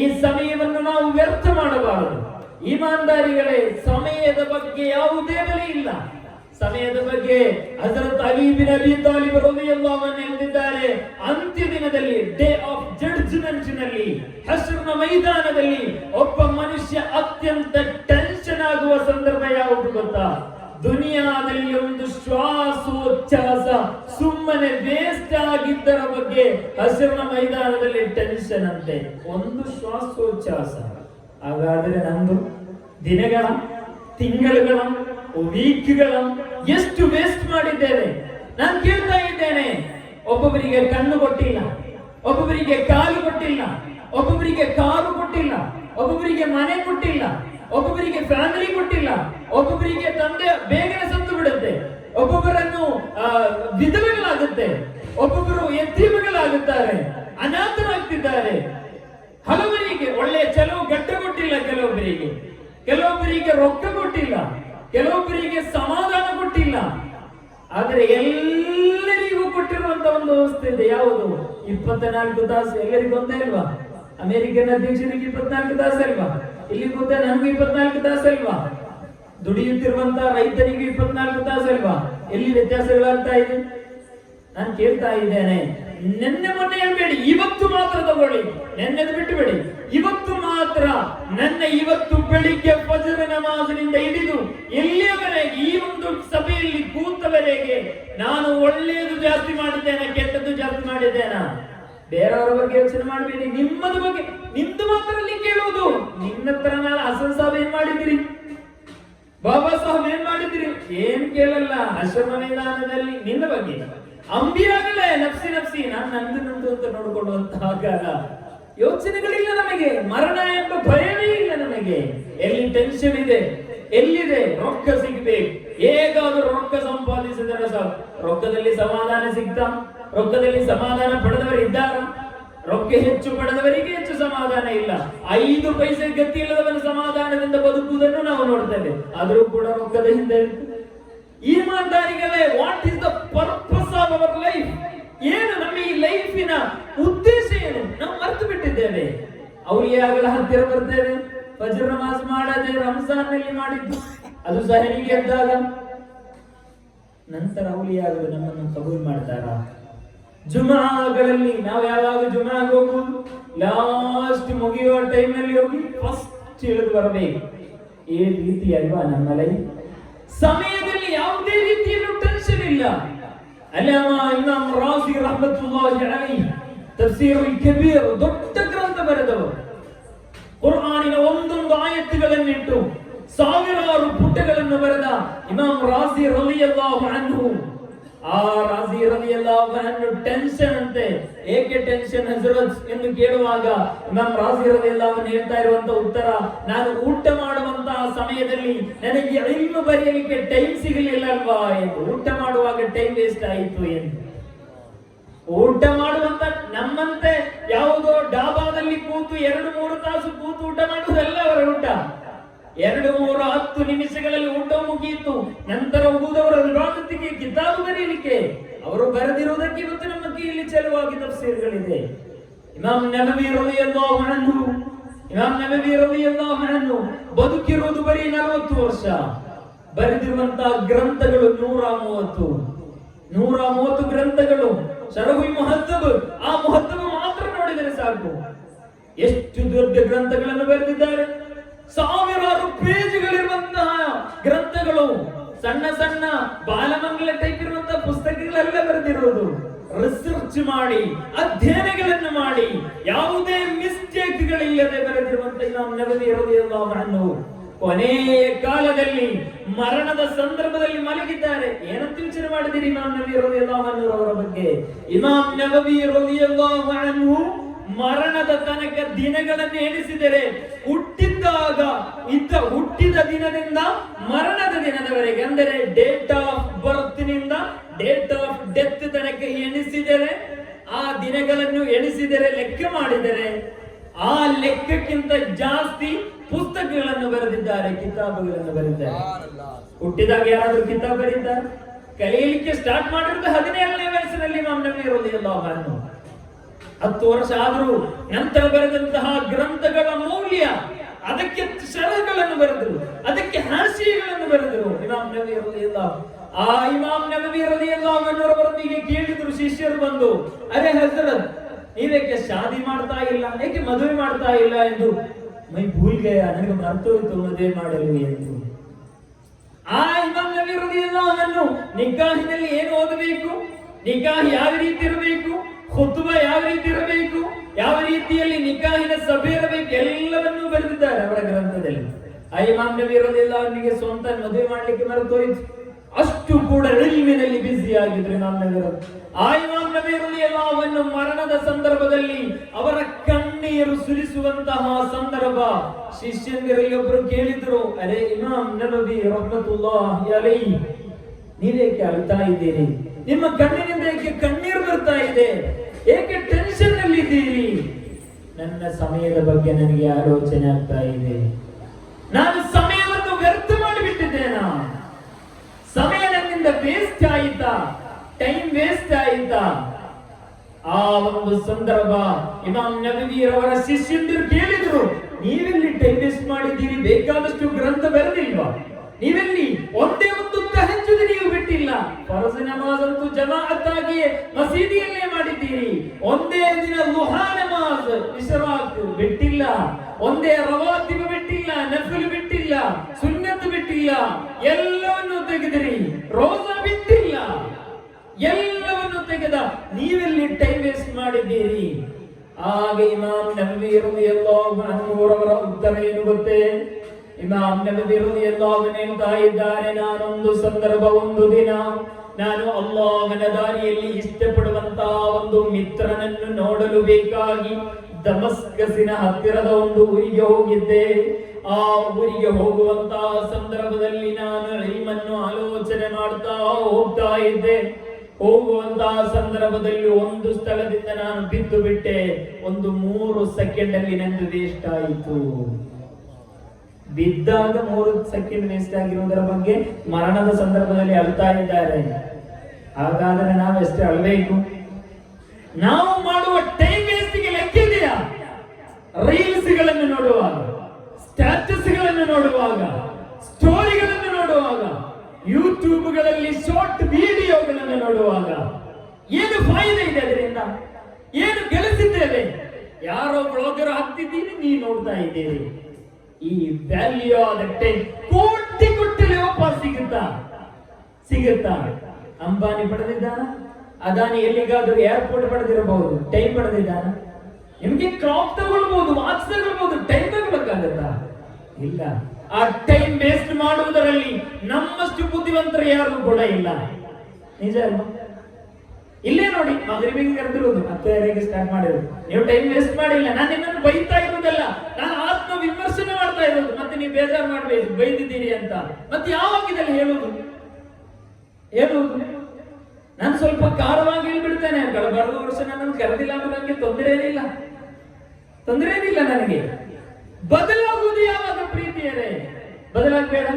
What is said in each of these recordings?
ಈ ಸಮಯವನ್ನು ನಾವು ವ್ಯರ್ಥ ಮಾಡಬಾರದು. ಇಮಾನ್ದಾರಿಗಳೇ ಸಮಯದ ಬಗ್ಗೆ ಯಾವುದೇ ಬೆಲೆ ಇಲ್ಲ. ಸಮಯದ ಬಗ್ಗೆ Hazrat Ali bin Abi Talib ರಲಿಯಲ್ಲಾಹು ಅನ್ಹು ಹೇಳಿದ್ದಾರೆ. ಅಂತ್ಯ ದಿನದಲ್ಲಿ ಡೇ ಆಫ್ ಜಡ್ಜ್ಮೆಂಟ್ನಲ್ಲಿ, ಹಸ್ರನ ಮೈದಾನದಲ್ಲಿ ಒಬ್ಬ ಮನುಷ್ಯ ಅತ್ಯಂತ ಟೆನ್ಷನ್ ಆಗುವ ಸಂದರ್ಭ ಯಾವುದು ಗೊತ್ತಾ? ದುನಿಯಾದಲ್ಲಿ ಒಂದು ಶ್ವಾಸೋಚ್ಛಾಸ ಸುಮ್ಮನೆ ವೇಸ್ಟ್ ಆಗಿದ್ದರ ಬಗ್ಗೆ ಹಸಿರಿನ ಮೈದಾನದಲ್ಲಿ ಟೆನ್ಷನ್ ಅಂತೆ. ಒಂದು ಶ್ವಾಸೋಚ್ಛಾಸ ಹಾಗಾದ್ರೆ ನಂದು ದಿನಗಳ, ತಿಂಗಳುಗಳ ವೀಕ್ಗಳ ಎಷ್ಟು ವೇಸ್ಟ್ ಮಾಡಿದ್ದೇನೆ. ನಾನು ಕೇಳ್ತಾ ಇದ್ದೇನೆ. ಒಬ್ಬೊಬ್ಬರಿಗೆ ಕಣ್ಣು ಕೊಟ್ಟಿಲ್ಲ. ಒಬ್ಬೊಬ್ಬರಿಗೆ ಕಾಲು ಕೊಟ್ಟಿಲ್ಲ. ಒಬ್ಬೊಬ್ಬರಿಗೆ ಕಾರು ಕೊಟ್ಟಿಲ್ಲ. ಒಬ್ಬೊಬ್ಬರಿಗೆ ಮನೆ ಕೊಟ್ಟಿಲ್ಲ. ಒಬ್ಬೊಬ್ಬರಿಗೆ ಫ್ಯಾಮಿಲಿ ಕೊಟ್ಟಿಲ್ಲ, ಒಬ್ಬೊಬ್ಬರಿಗೆ ತಂದೆ ಬೇಗನೆ ಸತ್ತು ಬಿಡುತ್ತೆ, ಒಬ್ಬೊಬ್ಬರನ್ನು ವಿಧವೆಗಳಾಗುತ್ತೆ, ಒಬ್ಬೊಬ್ಬರು ಎತ್ತಿಮಗಳಾಗುತ್ತಾರೆ ಅನಾಥರಾಗ್ತಿದ್ದಾರೆ. ಹಲವರಿಗೆ ಒಳ್ಳೆ ಚಲೋ ಗಡ್ಡ ಕೊಟ್ಟಿಲ್ಲ, ಕೆಲವೊಬ್ಬರಿಗೆ. ಕೆಲವೊಬ್ಬರಿಗೆ ರೊಕ್ಕ ಕೊಟ್ಟಿಲ್ಲ, ಕೆಲವೊಬ್ಬರಿಗೆ ಸಮಾಧಾನ ಕೊಟ್ಟಿಲ್ಲ. ಆದರೆ ಎಲ್ಲರಿಗೂ ಕೊಟ್ಟಿರುವಂತ ಒಂದು ವ್ಯವಸ್ಥೆ ಇದೆ. ಯಾವುದು? ಇಪ್ಪತ್ನಾಲ್ಕು ತಾಸು. ಎಲ್ಲರಿಗೂ ಒಂದೇ ಅಲ್ವಾ? ಅಮೆರಿಕನ್ ಅಧ್ಯಕ್ಷರಿಗೆ ಇಪ್ಪತ್ನಾಲ್ಕು ತಾಸು ಅಲ್ವಾ? ಇಲ್ಲಿ ಕೂತ ನನಗೂ ಇಪ್ಪತ್ನಾಲ್ಕು ತಾಸು ಅಲ್ವಾ? ದುಡಿಯುತ್ತಿರುವಂತ ರೈತನಿಗೂ ಇಪ್ಪತ್ನಾಲ್ಕು ತಾಸು ಅಲ್ವಾ? ಎಲ್ಲಿ ವ್ಯತ್ಯಾಸಗಳಾಗ್ತಾ ಇದೆ? ನಾನು ಕೇಳ್ತಾ ಇದ್ದೇನೆ, ನಿನ್ನೆ ಮೊನ್ನೆ ಹೇಳ್ಬೇಡಿ, ಇವತ್ತು ಮಾತ್ರ ತಗೊಳ್ಳಿ. ನೆನ್ನೆದು ಬಿಟ್ಟು ಬಿಡಿ ಇವತ್ತು ಮಾತ್ರ ನನ್ನ ಇವತ್ತು ಬೆಳಿಗ್ಗೆ ಫಜರ್ ನಮಾಜಿನಿಂದ ಹಿಡಿದು ಎಲ್ಲಿಯವರೆಗೆ ಈ ಒಂದು ಸಭೆಯಲ್ಲಿ ಕೂತವರೆಗೆ ನಾನು ಒಳ್ಳೆಯದು ಜಾಸ್ತಿ ಮಾಡಿದ್ದೇನೆ, ಕೆಟ್ಟದ್ದು ಜಾಸ್ತಿ ಮಾಡಿದ್ದೇನಾ? ಬೇರೆಯವರ ಬಗ್ಗೆ ಯೋಚನೆ ಮಾಡಬೇಡಿ. ನಿಮ್ಮದು ಬಗ್ಗೆ, ನಿಮ್ದು ಮಾತ್ರ ನಿನ್ನ ಹತ್ರ ನಾಳೆ ಹಸನ್ ಸಾಬ್ ಏನ್ ಮಾಡಿದ್ರಿ ಬಾಬಾ ಸಾಹೇಬ್ ಏನ್ ಮಾಡಿದ್ರಿ ಏನ್ ಕೇಳಲ್ಲ ಮೈದಾನದಲ್ಲಿ ನಿನ್ನ ಬಗ್ಗೆ. ಅಂಬಿಯಾಗಲೇ ನಪ್ಸಿ ನಪ್ಸಿ, ನಾನು ನಂದು ನಂದು ಅಂತ ನೋಡಿಕೊಳ್ಳುವಂತಹ ಕಾಲ. ಯೋಚನೆಗಳಿಲ್ಲ ನಮಗೆ, ಮರಣ ಎಂಬ ಭಯವೇ ಇಲ್ಲ ನಮಗೆ. ಎಲ್ಲಿ ಟೆನ್ಷನ್ ಇದೆ? ಎಲ್ಲಿದೆ? ರೊಕ್ಕ ಸಿಗ್ಬೇಕು. ಹೇಗಾದ್ರೂ ರೊಕ್ಕ ಸಂಪಾದಿಸಿದರೆ ರೊಕ್ಕದಲ್ಲಿ ಸಮಾಧಾನ ಸಿಗ್ತಾ? ರೊಕ್ಕದಲ್ಲಿ ಸಮಾಧಾನ ಪಡೆದವರು ಇದ್ದಾರಾ ರೊಕ್ಕ ಹೆಚ್ಚು ಪಡೆದವರಿಗೆ ಹೆಚ್ಚು ಸಮಾಧಾನ ಇಲ್ಲ. ಐದು ಪೈಸೆ ಗತಿ ಇಲ್ಲದವನ ಸಮಾಧಾನದಿಂದ ಬದುಕುವುದನ್ನು ನಾವು ನೋಡ್ತೇವೆ. ಆದರೂ ಕೂಡ ರೊಕ್ಕದ ಹಿಂದೆ ಈ what is the purpose of our life ಏನು ನಮ್ಮ ಈ ಲೈಫಿನ ಉದ್ದೇಶ ಏನು? ನಾವು ಮರೆತು ಬಿಟ್ಟಿದ್ದೇವೆ. ಆಗಲ ಹತ್ತಿರ ಬರ್ತೇವೆ. ಫಜರ್ ನಮಾಜ್ ಮಾಡದೆ ರಂಜಾನ್ನಲ್ಲಿ ಮಾಡಿದ್ದು. ಅದು ಸಹನಿಗೆ ಎದ್ದಾಗ. ನಂತರ ಅವಳಿಯಾಗಲು ನಮ್ಮನ್ನು ಕಬೂಲ್ ಮಾಡ್ತಾರಾ? ಜುಮಾಗಳಲ್ಲಿ ನಾವು ಯಾವಾಗ ಜುಮಾಗೆ ಹೋಗುದು ಲಾಸ್ಟ್ ಮುಗಿಯುವ ಟೈಮ್ನಲ್ಲಿ ಹೋಗಿ ಫಸ್ಟ್ ಇಳಿದು ಬರಬೇಕು ಈ ರೀತಿ ಅಲ್ವಾ ನಮ್ಮ ಲೈಫ್ ಸಮಯದಲ್ಲಿ ಯಾವುದೇ ರೀತಿಯಲ್ಲೂ ಟೆನ್ಷನ್ ಇಲ್ಲ ಅಲ್ಲಾಮ ಇಮಾಮ್ ರಾಸಿ ರಹಮತುಲ್ಲಾಹಿ ಅಲೈಹಿ ತಫ್ಸೀರ್ ಕಬೀರ್ ದೊಡ್ಡ ಗ್ರಂಥ ಬರೆದವರು ಕುರ್ಆನಿನ ಒಂದೊಂದು ಆಯತ್ತುಗಳನ್ನಿಟ್ಟು ಸಾವಿರಾರು ಪುಟಗಳನ್ನು ಬರೆದ ಇಮಾಮ್ ರಾಸಿ ರಲಿಯಲ್ಲಾಹು ಅನ್ಹು ಆ ರಾಜಿ ರಲಿಯಲ್ಲಾಹು ಅನ್ಹು ಟೆನ್ಷನ್ ಅಂತೆ. ಏಕೆ ಟೆನ್ಷನ್ ಹಜರತ್ ಎಂದು ಕೇಳುವಾಗ ನಮ್ಮ ರಾಜಿ ರಲಿಯಲ್ಲಾಹು ಅವನು ಹೇಳ್ತಾ ಇರುವಂತ ಉತ್ತರ, ನಾನು ಊಟ ಮಾಡುವಂತಹ ಸಮಯದಲ್ಲಿ ನನಗೆ ಇನ್ನು ಬರೆಯಲಿಕ್ಕೆ ಟೈಮ್ ಸಿಗಲಿಲ್ಲ ಅಲ್ವಾ ಎಂದು. ಊಟ ಮಾಡುವಾಗ ಟೈಮ್ ವೇಸ್ಟ್ ಆಯಿತು ಎಂದು. ಊಟ ಮಾಡುವಂತ ನಮ್ಮಂತೆ ಯಾವುದೋ ಡಾಬಾದಲ್ಲಿ ಕೂತು ಎರಡು ಮೂರು ತಾಸು ಕೂತು ಊಟ ಮಾಡುವುದಲ್ಲ? ಎರಡು ಮೂರು ಹತ್ತು ನಿಮಿಷಗಳಲ್ಲಿ ಊಟ ಮುಗಿಯಿತು. ನಂತರ ಹೋಗುವುದವರ ವಿಭಾಗತಿಗೆ ಕಿತಾಬು ಬರೀಲಿಕ್ಕೆ ಅವರು ಬರೆದಿರುವುದಕ್ಕೆ ಇವತ್ತು ನಮ್ಮ ಕೀಲಿ ಚೆಲುವಾಗಿ ತಫ್ಸೀರ್ಗಳಿದೆ. ಇಮಾಮ್ ನಬವಿ ಎಲ್ಲೋ ಅನ್ಹು, ಇಮಾಮ್ ನಬವಿ ಅನ್ಹು ಬದುಕಿರುವುದು ಬರೀ ನಲವತ್ತು ವರ್ಷ. ಬರೆದಿರುವಂತಹ ಗ್ರಂಥಗಳು ನೂರ ಮೂವತ್ತು. ನೂರ ಮೂವತ್ತು ಗ್ರಂಥಗಳು ಶರವಿ ಮಹತ್ತಬ್ ಆ ಮಹತ್ವ ಮಾತ್ರ ನೋಡಿದರೆ ಸಾಕು. ಎಷ್ಟು ದೊಡ್ಡ ಗ್ರಂಥಗಳನ್ನು ಬರೆದಿದ್ದಾರೆ. ಸಾವಿರಾರು ಪೇಜ್ಗಳಿರುವಂತಹ ಗ್ರಂಥಗಳು, ಸಣ್ಣ ಸಣ್ಣ ಬಾಲಮಂಗಲ ಟೈಪ್ ಇರುವಂತಹ ಪುಸ್ತಕಗಳೆಲ್ಲ ಬರೆದಿರುವುದು ರಿಸರ್ಚ್ ಮಾಡಿ, ಅಧ್ಯಯನಗಳನ್ನು ಮಾಡಿ, ಯಾವುದೇ ನಬವಿ ರಲಿಯಲ್ಲಾಹು ಅನ್ಹು. ಕೊನೆಯ ಕಾಲದಲ್ಲಿ, ಮರಣದ ಸಂದರ್ಭದಲ್ಲಿ ಮಲಗಿದ್ದಾರೆ. ಏನಂತ ಯೋಚನೆ ಮಾಡಿದಿರಿ ಇಮಾಮ್ ನಬಿ ರಲಿಯಲ್ಲಾಹು ಅನ್ಹು ಅವರ ಬಗ್ಗೆ? ಇಮಾಮ್ ನಬವಿ ರಲಿಯಲ್ಲಾಹು ಅನ್ಹು ಮರಣದ ತನಕ ದಿನಗಳನ್ನು ಎಣಿಸಿದರೆ ಹುಟ್ಟಿದ್ದಾಗ ಇದ್ದ ಹುಟ್ಟಿದ ದಿನದಿಂದ ಮರಣದ ದಿನದವರೆಗೆ ಅಂದರೆ ಡೇಟ್ ಆಫ್ ಬರ್ತ್ನಿಂದ ಡೇಟ್ ಆಫ್ ಡೆತ್ ತನಕ ಎಣಿಸಿದರೆ ಆ ದಿನಗಳನ್ನು ಎಣಿಸಿದರೆ ಲೆಕ್ಕ ಮಾಡಿದರೆ ಆ ಲೆಕ್ಕಕ್ಕಿಂತ ಜಾಸ್ತಿ ಪುಸ್ತಕಗಳನ್ನು ಬರೆದಿದ್ದಾರೆ, ಕಿತಾಬುಗಳನ್ನು ಬರೆದಿದ್ದಾರೆ. ಹುಟ್ಟಿದಾಗ ಯಾರಾದರೂ ಕಿತಾಬ್ ಬರೀತಾರೆ? ಕಲಿಯಲಿಕ್ಕೆ ಸ್ಟಾರ್ಟ್ ಮಾಡಿರೋದು ಹದಿನೇಳನೇ ವಯಸ್ಸಿನಲ್ಲಿ ಮಾಮ್ ನಬಿ ಇರೋದಿಲ್ಲ ಅನ್ಹು. ಹತ್ತು ವರ್ಷ ಆದರೂ ನಂತರ ಬರೆದಂತಹ ಗ್ರಂಥಗಳ ಮೌಲ್ಯ? ಅದಕ್ಕೆ ಸರಗಳನ್ನು ಬರೆದರು, ಅದಕ್ಕೆ ಹಾಸ್ಯಗಳನ್ನು ಬರೆದರು. ಇಮಾಮ್ ನಬಿ ಇರಲಿಲ್ಲ ಆ ಇಮಾಮ್ ನಬಿ ಇರಲಿಲ್ಲ ಅವರವರೊಂದಿಗೆ ಕೇಳಿದ್ರು ಶಿಷ್ಯರು ಬಂದು, ಅರೆ ಹಸರತ್ ನೀವೇಕೆ ಶಾದಿ ಮಾಡ್ತಾ ಇಲ್ಲ, ಏಕೆ ಮದುವೆ ಮಾಡ್ತಾ ಇಲ್ಲ? ಎಂದು, ಮೈ ಭೂಲ್ಗೆಯ, ನನಗೆ ಮರ್ತೋಯ್ತು ಮದುವೆ ಮಾಡಲಿ ಎಂದು. ಆ ಇಮಾಮ್ ನಬಿ ಇರಲಿಲ್ಲ ಅವನನ್ನು ನಿಗಾಹಿನಲ್ಲಿ ಏನು ಓದಬೇಕು? ನಿಗ್ಗಾಹ್ ಯಾವ ರೀತಿ ಇರಬೇಕು? ಖುತ್ಬ ಯಾವ ರೀತಿ ಇರಬೇಕು? ಯಾವ ರೀತಿಯಲ್ಲಿ ನಿಕಾಹಿನ ಸಭೆ ಇರಬೇಕು? ಎಲ್ಲವನ್ನೂ ಬರೆದಿದ್ದಾರೆ ಅವರ ಗ್ರಂಥದಲ್ಲಿ. ನಬಿ ರಲಿಯಲ್ಲಾಹು ಅವನಿಗೆ ಸ್ವಂತ ಮದುವೆ ಮಾಡ್ಲಿಕ್ಕೆ ಮರೆತೋಯ್ತು. ಅಷ್ಟು ಕೂಡ ರಿಲ್ಮಿನಲ್ಲಿ ಬ್ಯುಸಿ ಆಗಿದ್ರೆ ರಲಿ- ಆ ಇಮಾಮ್ ರಲಿಯಲ್ಲಾಹು ಅನ್ನು ಮರಣದ ಸಂದರ್ಭದಲ್ಲಿ ಅವರ ಕಣ್ಣೀರು ಸುರಿಸುವಂತಹ ಸಂದರ್ಭ ಶಿಷ್ಯಂದಿರಲ್ಲಿ ಒಬ್ರು ಕೇಳಿದ್ರು, ಅರೆ ಇಮಾಮ್ ನಬಿ ರಹಮತುಲ್ಲಾಹಿ ನೀವೇಕೆ ಅಳ್ತಾ ಇದ್ದೀರಿ? ನಿಮ್ಮ ಕಣ್ಣಿನಿಂದ ಏಕೆ ಕಣ್ಣೀರು ಬರ್ತಾ ಇದೆ? ಏಕೆ ಟೆನ್ಷನ್ನಲ್ಲಿ ಇದ್ದೀರಿ ನನ್ನ ಸಮಯದ ಬಗ್ಗೆ ನನಗೆ ಆಲೋಚನೆ ಆಗ್ತಾ ಇದೆ. ನಾನು ಸಮಯವನ್ನು ವ್ಯರ್ಥ ಮಾಡಿಬಿಟ್ಟಿದ್ದೇನ? ಸಮಯ ನನ್ನಿಂದ ವೇಸ್ಟ್ ಆಯಿತಾ ಟೈಮ್ ವೇಸ್ಟ್ ಆಯಿತಾ. ಆ ಒಂದು ಸಂದರ್ಭ ಇಮಾಮ್ ನಬೀರವರ ಶಿಷ್ಯಂದಿರು ಕೇಳಿದ್ರು, ನೀವೆಲ್ಲಿ ಟೈಮ್ ವೇಸ್ಟ್ ಮಾಡಿದ್ದೀರಿ? ಬೇಕಾದಷ್ಟು ಗ್ರಂಥ ಬರೆದಿಲ್ವಾ? ನೀವೆಲ್ಲಿ ಒಂದೇ ಒಂದು ತಹಜ್ಜುದ್ ನೀವು ಬಿಟ್ಟಿಲ್ಲ? ಫರಜ್ ನಮಾಜ್ ಅಂತೂ ಜಮಾಅತ್ತಾಗಿ ಮಸೀದಿಯಲ್ಲೇ ಒಂದೇ ದಿನ ಲುಹಾನ ಇಶ್ರಾಕ್ ಬಿಟ್ಟಿಲ್ಲ. ಒಂದೇ ರವಾತಿಬ್ ಬಿಟ್ಟಿಲ್ಲ, ನಫಲ್ ಬಿಟ್ಟಿಲ್ಲ, ಸುನ್ನತ್ ಬಿಟ್ಟಿಲ್ಲ. ಎಲ್ಲವನ್ನು ತೆಗೆದಿರಿ. ರೋಜಾ ಬಿಟ್ಟಿಲ್ಲ ಎಲ್ಲವನ್ನು ತೆಗೆದ ನೀವೆಲ್ಲಿ ಟೈಮ್ ವೇಸ್ಟ್ ಮಾಡಿದ್ದೀರಿ? ಆಗ ಇಮಾಮ್ ನಬಿ ರಲಿಯಲ್ಲಾಹು ಅನ್ಹು ಅವರ ಉತ್ತರ ಏನು ಗೊತ್ತೇ? ಇಮಾಮ್ ನಬಿ ಅನ್ಹು ಹೇಳ್ತಾ ಇದ್ದಾರೆ. ನಾನೊಂದು ಸಂದರ್ಭ, ಒಂದು ದಿನ. ನಾನು ಅಲ್ಲಾಹನ ದಾರಿಯಲ್ಲಿ ಇಷ್ಟಪಡುವಂತಹ ಒಂದು ಮಿತ್ರನನ್ನು ನೋಡಲು ಬೇಕಾಗಿ ದಮಸ್ಕಸಿನ ಹತ್ತಿರದ ಒಂದು ಊರಿಗೆ ಹೋಗಿದ್ದೆ. ಆ ಊರಿಗೆ ಹೋಗುವಂತಹ ಸಂದರ್ಭದಲ್ಲಿ ನಾನು ಇಲ್ಮನ್ನು ಆಲೋಚನೆ ಮಾಡ್ತಾ ಹೋಗ್ತಾ ಇದ್ದೆ. ಹೋಗುವಂತಹ ಸಂದರ್ಭದಲ್ಲಿ ಒಂದು ಸ್ಥಳದಿಂದ ನಾನು ಬಿದ್ದು ಬಿಟ್ಟೆ. ಒಂದು ಮೂರು ಸೆಕೆಂಡ್ ಅಲ್ಲಿ ನಂದು ವೇಸ್ಟ್ ಆಯಿತು. ಬಿದ್ದಾಗ ಮೂರು ಸೆಕೆಂಡ್ ವೇಸ್ಟ್ ಆಗಿರುವುದರ ಬಗ್ಗೆ ಮರಣದ ಸಂದರ್ಭದಲ್ಲಿ ಅಳ್ತಾ ಇದ್ದಾರೆ. ಹಾಗಾದ್ರೆ ನಾವು ಅಳಬೇಕು? ನಾವು ಮಾಡುವ ಟೈಮ್ ವೇಸ್ಟ್ಗೆ ಲೆಕ್ಕ ಇದೆಯಾ? ರೀಲ್ಸ್ಗಳನ್ನು ನೋಡುವಾಗ ಸ್ಟ್ಯಾಟಸ್ಗಳನ್ನು ನೋಡುವಾಗ ಸ್ಟೋರಿಗಳನ್ನು ನೋಡುವಾಗ ಯೂಟ್ಯೂಬ್ಗಳಲ್ಲಿ ಶಾರ್ಟ್ ವಿಡಿಯೋಗಳನ್ನು ನೋಡುವಾಗ, ಏನು ಫಾಯಿದೆ ಇದೆ ಅದರಿಂದ? ಏನು ಗೆಲ್ಲಿಸಿದ್ದೇವೆ? ಯಾರೋ ಬ್ಲಾಗರ್ ಹಾಕ್ತಿದ್ದೀರಿ ನೀ ನೋಡ್ತಾ ಇದ್ದೀರಿ. ಈ ವ್ಯಾಲ್ಯೂ ಆದ ಟೈಮ್ ಕೋಟಿ ಕೊಟ್ಟರೆ ವಾಪಸ್ ಸಿಗುತ್ತಾ? ಸಿಗುತ್ತಾ? ಅಂಬಾನಿ ಪಡೆದಿದ್ದಾನ? ಅದಾನಿ ಎಲ್ಲಿಗಾದ್ರೂ ಏರ್ಪೋರ್ಟ್ ಪಡೆದಿರಬಹುದು ಟೈಮ್ ಪಡೆದಿದ್ದಾನ? ನಿಮ್ಗೆ ಕ್ರಾಪ್ ತಗೊಳ್ಬಹುದು ವಾಚ್ ತಗೊಳ್ಬಹುದು ಟೈಮ್ ತಗೊಳಕ್ಕಾಗತ್ತಾ ಇಲ್ಲ. ಆ ಟೈಮ್ ವೇಸ್ಟ್ ಮಾಡುವುದರಲ್ಲಿ ನಮ್ಮಷ್ಟು ಬುದ್ಧಿವಂತರು ಯಾರು ಕೂಡ ಇಲ್ಲ. ನಿಜ ಅಲ್ವಾ? ಇಲ್ಲೇ ನೋಡಿ, ಮಗರಿಬಿಗೆ ಕರೆದಿರೋದು ಹತ್ತುವರೆಗೆ ಸ್ಟಾರ್ಟ್ ಮಾಡಿರೋದು ನೀವು ಟೈಮ್ ವೇಸ್ಟ್ ಮಾಡಿಲ್ಲ, ನಾನು ನಿಮ್ಮನ್ನು ಬೈತಾ ಇರುವುದಲ್ಲ, ನಾನು ಆತ್ಮ ವಿಮರ್ಶನೆ ಮಾಡ್ತಾ ಇರೋದು ಮತ್ತೆ ನೀವು ಬೇಜಾರು ಮಾಡಬೇಕು ಬೈದಿದ್ದೀರಿ ಅಂತ. ಮತ್ತೆ ಯಾವಾಗ ಇದೆಲ್ಲ ಹೇಳುವುದು? ಹೇಳುವುದು? ನಾನು ಸ್ವಲ್ಪ ಖಾರವಾಗಿ ಹೇಳ್ಬಿಡ್ತೇನೆ ಕಳೆದ ವರ್ಷ ನನ್ನನ್ನು ಕರೆದಿಲ್ಲ ಅಂದ್ರೆ ನನಗೆ ತೊಂದರೆ ಏನಿಲ್ಲ. ತೊಂದರೆ ಏನಿಲ್ಲ ನನಗೆ. ಬದಲಾಗುವುದು ಯಾವಾಗ ಪ್ರೀತಿಯರೇ? ಬದಲಾಗಬೇಡ?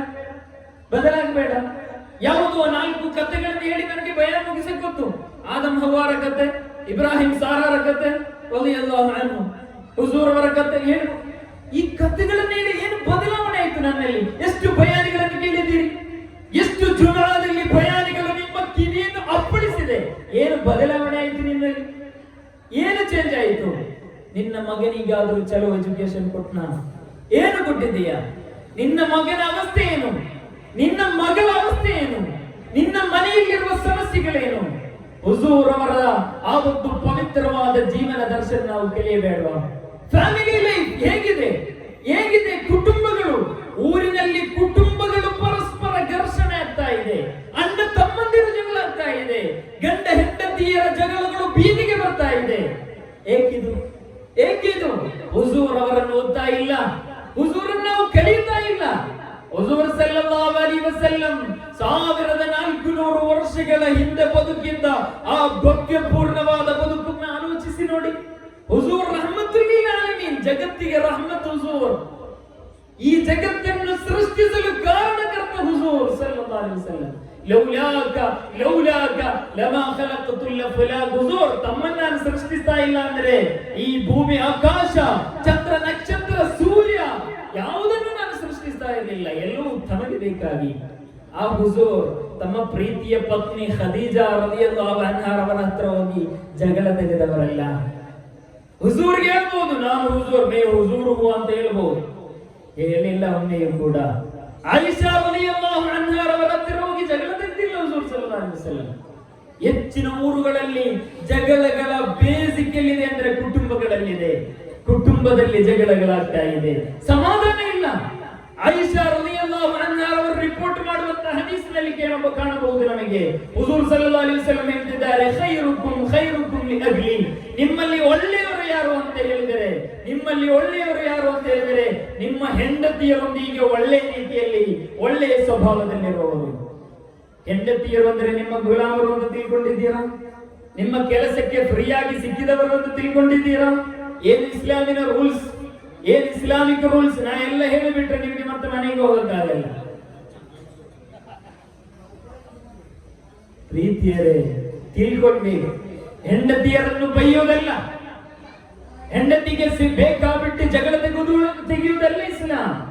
ಬದಲಾಗಬೇಡ? ಯಾವುದೋ ನಾಲ್ಕು ಕಥೆಗಳನ್ನು ಹೇಳಿ ನನಗೆ ಭಯ ಮುಗಿಸಿ ಗೊತ್ತು. ಆದಮ್ ಹವಾರ ಕತೆ, ಇಬ್ರಾಹಿಂ ಸಾರಾರ ಕತೆ ಒಲಿ ಅನ್ಹು. ಹುಜೂರ್ ಅವರ ಕತೆ ಏನು? ಈ ಕಥೆಗಳನ್ನು ಹೇಳಿ ಏನು ಬದಲಾವಣೆ ಆಯಿತು ನನ್ನಲ್ಲಿ? ಎಷ್ಟು ಭಯಾನಿಗಳನ್ನು ಕೇಳಿದ್ದೀರಿ? ಎಷ್ಟು ಜುನಾದಲ್ಲಿ ಭಯಾನಿಗಳು ನಿಮ್ಮ ಕಿವಿಯನ್ನು ಅಪ್ಪಳಿಸಿದೆ? ಏನು ಬದಲಾವಣೆ ಆಯಿತು ನಿನ್ನಲ್ಲಿ? ಏನು ಚೇಂಜ್ ಆಯಿತು? ನಿನ್ನ ಮಗನಿಗಾದರೂ ಚಲೋ ಎಜುಕೇಶನ್ ಕೊಟ್ಟು ನಾನು. ಏನು ಕೊಟ್ಟಿದ್ದೀಯಾ? ನಿನ್ನ ಮಗನ ಅವಸ್ಥೆ ಏನು? ನಿನ್ನ ಮಗಳ ಅವಸ್ಥೆ ಏನು? ನಿನ್ನ ಮನೆಯಲ್ಲಿರುವ ಸಮಸ್ಯೆಗಳೇನು? ಹುಜೂರ್ ಅವರ ಆ ಒಂದು ಪವಿತ್ರವಾದ ಜೀವನ ದರ್ಶನ ನಾವು ಕಲಿಯಬೇಡವಾ ಫ್ಯಾಮಿಲಿ ಲೈಫ್ ಹೇಗಿದೆ? ಹೇಗಿದೆ ಕುಟುಂಬಗಳು? ಊರಿನಲ್ಲಿ ಕುಟುಂಬಗಳು ಪರಸ್ಪರ ಘರ್ಷಣೆ ಆಗ್ತಾ ಇದೆ. ಅಣ್ಣ ತಮ್ಮಂದಿರ ಜಗಳ ಆಗ್ತಾ ಇದೆ. ಗಂಡ ಹೆಂಡತಿಯರ ಜಗಳಗಳು ಬೀದಿಗೆ ಬರ್ತಾ ಇದೆ. ಏಕಿದು? ಏಕಿದು? ಹುಜೂರ್ ಅವರನ್ನು ಓದ್ತಾ ಇಲ್ಲ. ಹುಜೂರನ್ನು ನಾವು ಕಲಿಯುತ್ತಾ ಇಲ್ಲ. ಸಾವಿರದ ನಾಲ್ಕುನೂರು ವರ್ಷಗಳ ಹಿಂದೆ ಬದುಕಿದ್ದ ಆ ಭವ್ಯಪೂರ್ಣವಾದ ಬದುಕನ್ನ ಆಲೋಚಿಸಿ ನೋಡಿ. ಹುಜೂರ್ ಆಲಮೀನ್ ಜಗತ್ತಿಗೆ ರಹಮತ್ ಹುಜೂರ್ ಈ ಜಗತ್ತನ್ನು ಸೃಷ್ಟಿಸಲು ಕಾರಣಕರ್ತ ಹುಜೂರ್ ವಸಲ್ಲಂ. ಲೌಲಾಕ ಲೌಲಾಕ ಲಮಾ ಖಲaqtul ಲಫಲಾ ಹುಜೂರ್ ತಮ್ಮನ್ನ ನಾನು ಸೃಷ್ಟಿಸ್ತಾ ಇಲ್ಲ ಅಂದ್ರೆ ಈ ಭೂಮಿ, ಆಕಾಶ, ಚಂದ್ರ, ನಕ್ಷತ್ರ, ಸೂರ್ಯ ಯಾವುದನ್ನು ಸೃಷ್ಟಿಸ್ತಾ ಇರಲಿಲ್ಲ ಎಲ್ಲವೂ ತಮಗೆ ಬೇಕಾಗಿ. ಆ ಹುಜೂರ್ ತಮ್ಮ ಪ್ರೀತಿಯ ಪತ್ನಿ ಖದೀಜಾ ರಲಿಯಲ್ಲಾಹು ಅನ್ಹಾರವರ ಹತ್ರ ಹೋಗಿ ಜಗಳ ತೆಗೆದವರಲ್ಲ. ಹುಜೂರ್ಗೆ ಹೇಳ್ಬೋದು ನಾನು ಹುಜೂರ್, ಮೇ ಹುಜೂರು ಅಂತ ಹೇಳ್ಬೋದು. ಹೇಳಿಲ್ಲ ಒಮ್ಮೆಯೂ ಕೂಡ. ಆಯಿಷಾ ರಲಿಯಲ್ಲಾಹು ಅನ್ಹಾರವರ ಹತ್ರ ಹೋಗಿ ಜಗಳ ತೆಗೆದಿಲ್ಲ ಹುಜೂರ್ ಸಲ್ಲಲ್ಲಾಹು ಹೆಚ್ಚಿನ ಊರುಗಳಲ್ಲಿ ಜಗಳಗಳ ಬೇಸಿಕ್ ಎಲ್ಲಿದೆ ಅಂದ್ರೆ ಕುಟುಂಬಗಳಲ್ಲಿದೆ. ಕುಟುಂಬದಲ್ಲಿ ಜಗಳಗಳಾಗ್ತಾ ಇದೆ. ಸಮಾಧಾನ ಇಲ್ಲ. ಆಯಿಷಾ ರಲಿಯಲ್ಲಾಹು ಅನ್ಹಾ ಅವರು ರಿಪೋರ್ಟ್ ಮಾಡುವಂತ ಹದೀಸ್ನಲ್ಲಿ ಕೇಳಬಹುದು ಕಾಣಬಹುದು ನಮಗೆ. ಹುಜೂರ್ ಸಲ್ಲಲ್ಲಾಹು ಅಲೈಹಿ ವಸಲ್ಲಂ ಹೇಳ್ತಿದ್ದಾರೆ ಖೈರುಕುಂ ಖೈರುಕುಂ ಲಿ ಅಹ್ಲಿ ನಿಮ್ಮಲ್ಲಿ ಒಳ್ಳೆಯವರು ಯಾರು ಅಂತ ಹೇಳಿದರೆ, ನಿಮ್ಮಲ್ಲಿ ಒಳ್ಳೆಯವರು ಯಾರು ಅಂತ ಹೇಳಿದರೆ, ನಿಮ್ಮ ಹೆಂಡತಿಯರೊಂದಿಗೆ ಒಳ್ಳೆಯ ರೀತಿಯಲ್ಲಿ ಒಳ್ಳೆಯ ಸ್ವಭಾವದಲ್ಲಿರುವವರು. ಹೆಂಡತಿಯರು ಅಂದ್ರೆ ನಿಮ್ಮ ಗುಲಾಮರು ಅಂತ ತಿಳ್ಕೊಂಡಿದ್ದೀರಾ? ನಿಮ್ಮ ಕೆಲಸಕ್ಕೆ ಫ್ರೀಯಾಗಿ ಸಿಕ್ಕಿದವರು ಅಂತ ತಿಳ್ಕೊಂಡಿದ್ದೀರಾ? ಏನ್ ಇಸ್ಲಾಮಿನ ರೂಲ್ಸ್? ಏನ್ ಇಸ್ಲಾಮಿಕ್ ರೂಲ್ಸ್ ನಾ ಎಲ್ಲ ಹೇಳಿಬಿಟ್ರೆ ನಿಮಗೆ ಮತ್ತೆ ಮನೆಗೆ ಹೋಗಕ್ಕಾಗಲ್ಲ. ಪ್ರೀತಿಯರೇ ತಿಳ್ಕೊಂಡಿ ಹೆಂಡತಿಯರನ್ನು ಬೈಯೋದಲ್ಲ. ಹೆಂಡತಿಗೆ ಬೇಕಾಬಿಟ್ಟು ಜಗಳ ತೆಗೆದು ತೆಗೆಯುವುದಲ್ಲ ಇಸ್ಲಾಂ.